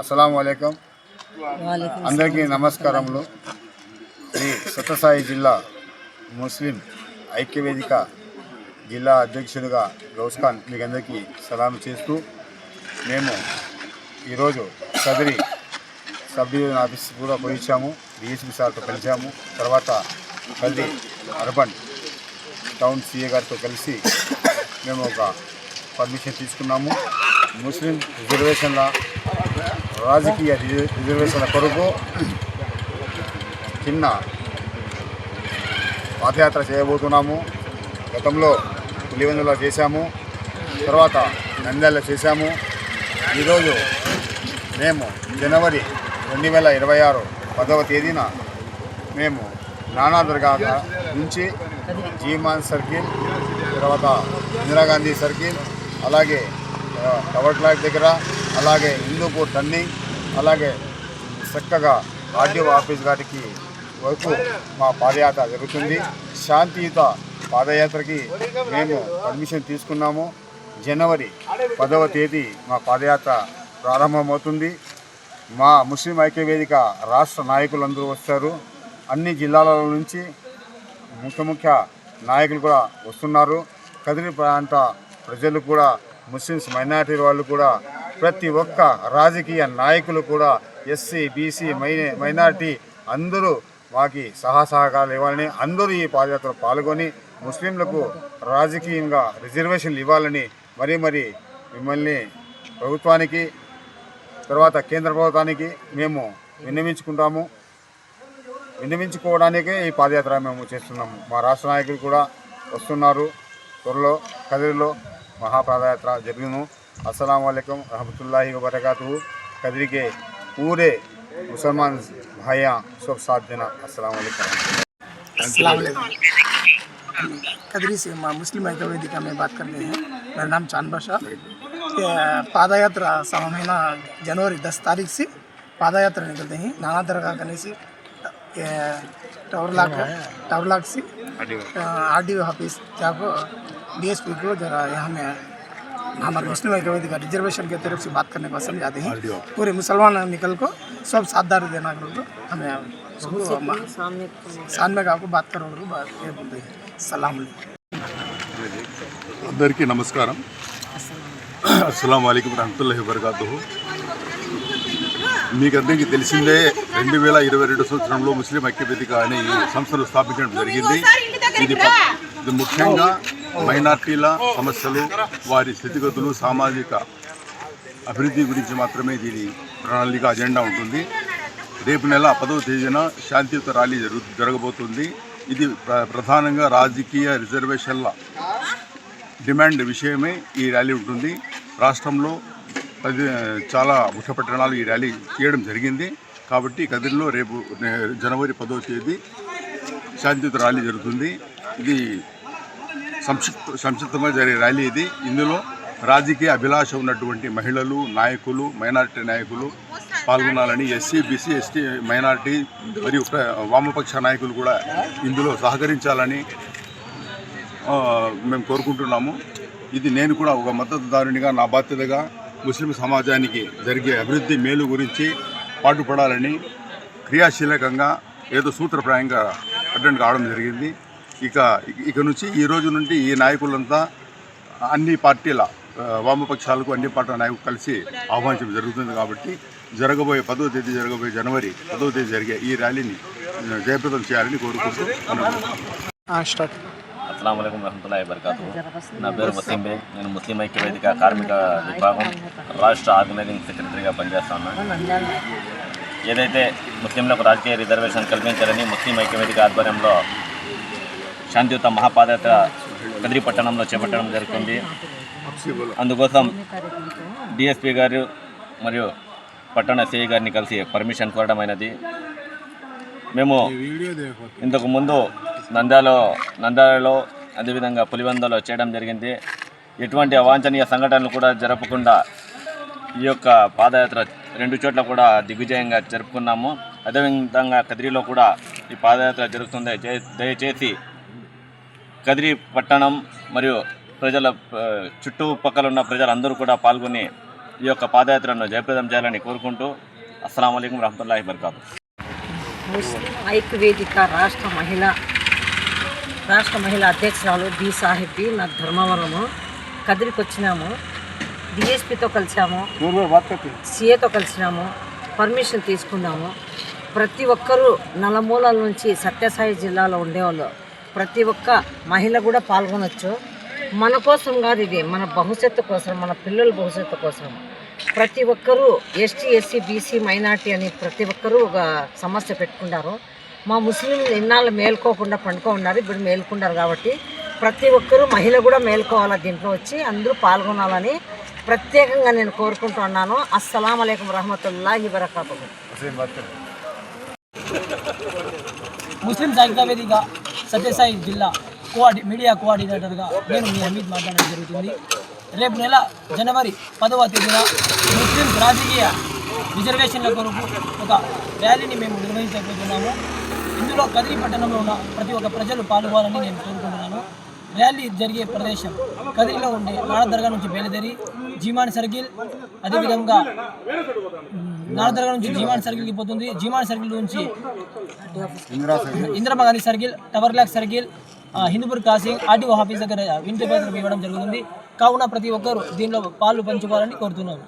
అస్సలం అయికం అందరికీ నమస్కారములు. శ్రీ సత్యసాయి జిల్లా ముస్లిం ఐక్యవేదిక జిల్లా అధ్యక్షుడిగా గౌస్ఖాన్ మీకు అందరికీ సలాం చేస్తూ మేము ఈరోజు సదరి సబ్ డివిజన్ ఆఫీస్ కూడా పోయించాము డిఎస్పీ సార్తో కలిసాము తర్వాత కదిరి అర్బన్ టౌన్ సీఏ గారితో కలిసి మేము ఒక పర్మిషన్ తీసుకున్నాము. ముస్లిం రిజర్వేషన్ల రాజకీయ రిజ- రిజర్వేషన్ల కొరకు చిన్న పాదయాత్ర చేయబోతున్నాము. గతంలో పులివెందులో చేశాము. తర్వాత నంద్యాల చేశాము. ఈరోజు మేము జనవరి రెండు వేల ఇరవై ఆరు పదవ తేదీన మేము నానా దర్గా నుంచి జీమాన్ సర్కిల్ తర్వాత ఇందిరాగాంధీ సర్కిల్ అలాగే టవర్ క్లాక్ దగ్గర అలాగే హిందూపూర్ టర్నింగ్ అలాగే చక్కగా ఆర్డీఓ ఆఫీస్ గారికి వరకు మా పాదయాత్ర జరుగుతుంది. శాంతియుత పాదయాత్రకి మేము పర్మిషన్ తీసుకున్నాము. జనవరి పదవ తేదీ మా పాదయాత్ర ప్రారంభమవుతుంది. మా ముస్లిం ఐక్యవేదిక రాష్ట్ర నాయకులందరూ వస్తారు. అన్ని జిల్లాల నుంచి ముఖ్య ముఖ్య నాయకులు కూడా వస్తున్నారు. కదిరి ప్రాంత ప్రజలు కూడా ముస్లిమ్స్ మైనార్టీ వాళ్ళు కూడా ప్రతి ఒక్క రాజకీయ నాయకులు కూడా ఎస్సీ బీసీ మై మైనార్టీ అందరూ మాకి సహసహకారాలు ఇవ్వాలని అందరూ ఈ పాదయాత్రలో పాల్గొని ముస్లింలకు రాజకీయంగా రిజర్వేషన్లు ఇవ్వాలని మరీ మరీ మిమ్మల్ని ప్రభుత్వానికి తర్వాత కేంద్ర ప్రభుత్వానికి మేము విన్నవించుకుంటాము. విన్నవించుకోవడానికే ఈ పాదయాత్ర మేము చేస్తున్నాము. మా రాష్ట్ర నాయకులు కూడా వస్తున్నారు. త్వరలో కదిరిలో మహాపాదయాత్ర జరుగును అస్సలం वालेकुम रहमतुल्लाहि व बरकातहू कदरी के पूरे मुसलमान भाइयाँ सब साथ देना अस्सलाम वालेकुम अस्सलाम वालेकुम कदरी से माँ मुस्लिम ऐक्य वेदिका में बात कर रहे हैं मेरा नाम चांद बादशाह ये पादयात्रा सवा महीना जनवरी दस तारीख से पादयात्रा निकलते हैं नाना दरगाह करने से ये टावर लाख टावर लाख से आर डी ऑफिस जाको डी एस पी को जरा यहाँ में हमारे मुस्लिम ऐक्य वेदिका रिजर्वेशन के तरफ से बात करने को समझाते हैं पूरे मुसलमान निकल को सब साझेदारी देना करो हमें उसको सामने का आपको बात करो बात ये बोलते हैं सलाम अलैकुम అందరికీ నమస్కారం అస్సలం వాలేకం రహమతుల్లాహి వబర్కాతు మీకు అందరికీ తెలిసిందే రెండు వేల ఇరవై రెండు సంవత్సరంలో ముస్లిం ఐక్యవేదిక అనే ఈ సంస్థను స్థాపించడం జరిగింది ఇది ప- ఇది ముఖ్యంగా మైనార్టీల సమస్యలు వారి స్థితిగతులు సామాజిక అభివృద్ధి గురించి మాత్రమే దీని ప్రణాళిక అజెండా ఉంటుంది. రేపు నెల పదవ తేదీన శాంతియుత ర్యాలీ జరుగు జరగబోతుంది. ఇది ప్ర- ప్రధానంగా రాజకీయ రిజర్వేషన్ల డిమాండ్ విషయమే ఈ ర్యాలీ ఉంటుంది. రాష్ట్రంలో పది చాలా ముఖ్య పట్టణాలు ఈ ర్యాలీ చేయడం జరిగింది. కాబట్టి కదిరిలో రేపు జనవరి పదవ తేదీ శాంతియుత ర్యాలీ జరుగుతుంది. ఇది సంక్షిప్త సంక్షిప్తంగా జరిగే ర్యాలీ ఇది. ఇందులో రాజకీయ అభిలాష ఉన్నటువంటి మహిళలు నాయకులు మైనారిటీ నాయకులు పాల్గొనాలని ఎస్సీ బీసీ ఎస్టీ మైనారిటీ మరియు వామపక్ష నాయకులు కూడా ఇందులో సహకరించాలని మేము కోరుకుంటున్నాము. ఇది నేను కూడా ఒక మద్దతుదారునిగా నా బాధ్యతగా ముస్లిం సమాజానికి జరిగే అభివృద్ధి మేలు గురించి పాటుపడాలని క్రియాశీలకంగా ఏదో సూత్రప్రాయంగా అటెండ్ కావడం జరిగింది. ఇక ఇక నుంచి ఈ రోజు నుండి ఈ నాయకులంతా అన్ని పార్టీల వామపక్షాలకు అన్ని పార్టీల నాయకులు కలిసి ఆహ్వానించడం జరుగుతుంది కాబట్టి జరగబోయే పదో తేదీ జరగబోయే జనవరి పదో తేదీ జరిగే ఈ ర్యాలీని జయప్రదం చేయాలని కోరుకుంటూ అస్సలం వలైకం వరహతుల్లా వబర్కాతు నా పేరు ముస్లిం బే నేను ముస్లిం ఐక్య వేదిక కార్మిక విభాగం రాష్ట్ర ఆర్గనైజింగ్ సెక్రటరీగా పనిచేస్తున్నాను ఏదైతే ముస్లింలకు రాజకీయ రిజర్వేషన్ కల్పించాలని ముస్లిం ఐక్య వేదిక ఆధ్వర్యంలో శాంతియుత మహాపాదయాత్ర కదిరి పట్టణంలో చేపట్టడం జరుగుతుంది. అందుకోసం డిఎస్పి గారు మరియు పట్టణ సిఐ గారిని కలిసి పర్మిషన్ కోరడం అయినది. మేము ఇంతకుముందు నందాలో నంద్యాలో నంద్యాలలో అదేవిధంగా పులివెందులో చేయడం జరిగింది. ఎటువంటి అవాంఛనీయ సంఘటనలు కూడా జరపకుండా ఈ యొక్క పాదయాత్ర రెండు చోట్ల కూడా దిగ్విజయంగా జరుపుకున్నాము. అదేవిధంగా కదిరిలో కూడా ఈ పాదయాత్ర జరుగుతుంది. దయచేసి కదిరి పట్టణం మరియు ప్రజల చుట్టుపక్కల ఉన్న ప్రజలందరూ కూడా పాల్గొని ఈ యొక్క పాదయాత్రను జయప్రదం చేయాలని కోరుకుంటూ అస్సలం అయికం రహమతుల్లాహి బర్కాతు ముస్లిం ఐక్య వేదిక రాష్ట్ర మహిళ రాష్ట్ర మహిళా అధ్యక్షురాలు బి సాహిబి నా ధర్మవరము. కదిరికి వచ్చినాము డిఎస్పితో కలిసాము సిఏతో కలిసినాము పర్మిషన్ తీసుకున్నాము. ప్రతి ఒక్కరూ నలమూలల నుంచి సత్యసాయి జిల్లాలో ఉండేవాళ్ళు. ప్రతి ఒక్క మహిళ కూడా పాల్గొనొచ్చు. మన కోసం కాదు ఇది మన భవిష్యత్తు కోసం మన పిల్లల భవిష్యత్తు కోసం. ప్రతి ఒక్కరూ ఎస్టీ ఎస్సీ బీసీ మైనార్టీ అని ప్రతి ఒక్కరూ ఒక సమస్య పెట్టుకున్నారు మా ముస్లింలు ఇన్నాళ్ళు మేల్కోకుండా పండుకో ఉన్నారు ఇప్పుడు మేల్కొన్నారు కాబట్టి ప్రతి ఒక్కరూ మహిళ కూడా మేల్కోవాలా దీంట్లో వచ్చి అందరూ పాల్గొనాలని ప్రత్యేకంగా నేను కోరుకుంటున్నాను అస్సలం అయికం రహమతుల్లాహి వరకాతు ముస్లిం సాంకేతిక సత్యసాయి జిల్లా కోఆర్డి మీడియా కోఆర్డినేటర్గా నేను మీ అమిత్ మాట్లాడడం జరుగుతుంది. రేపు నెల జనవరి పదవ తేదీన ముస్లిం రాజకీయ రిజర్వేషన్ల కొరకు ఒక ర్యాలీని మేము నిర్వహించబోతున్నాము. ఇందులో కదిరి పట్టణంలో ఉన్న ప్రతి ఒక్క ప్రజలు పాల్గొనాలని నేను కోరుకుంటున్నాను. ర్యాలీ జరిగే ప్రదేశం కదిరిలో ఉండే నాడదర్గా నుంచి బయలుదేరి జీమాన్ సర్కిల్ అదేవిధంగా దర్గా నుంచి జీమాన్ సర్కిల్కి పోతుంది. జీమాన్ సర్కిల్ నుంచి Indira Gandhi circle tower clock circle Hindupur crossing RTO office దగ్గర వింటి ఇవ్వడం జరుగుతుంది. కావున ప్రతి ఒక్కరూ దీనిలో పాలు పంచుకోవాలని కోరుతున్నాము.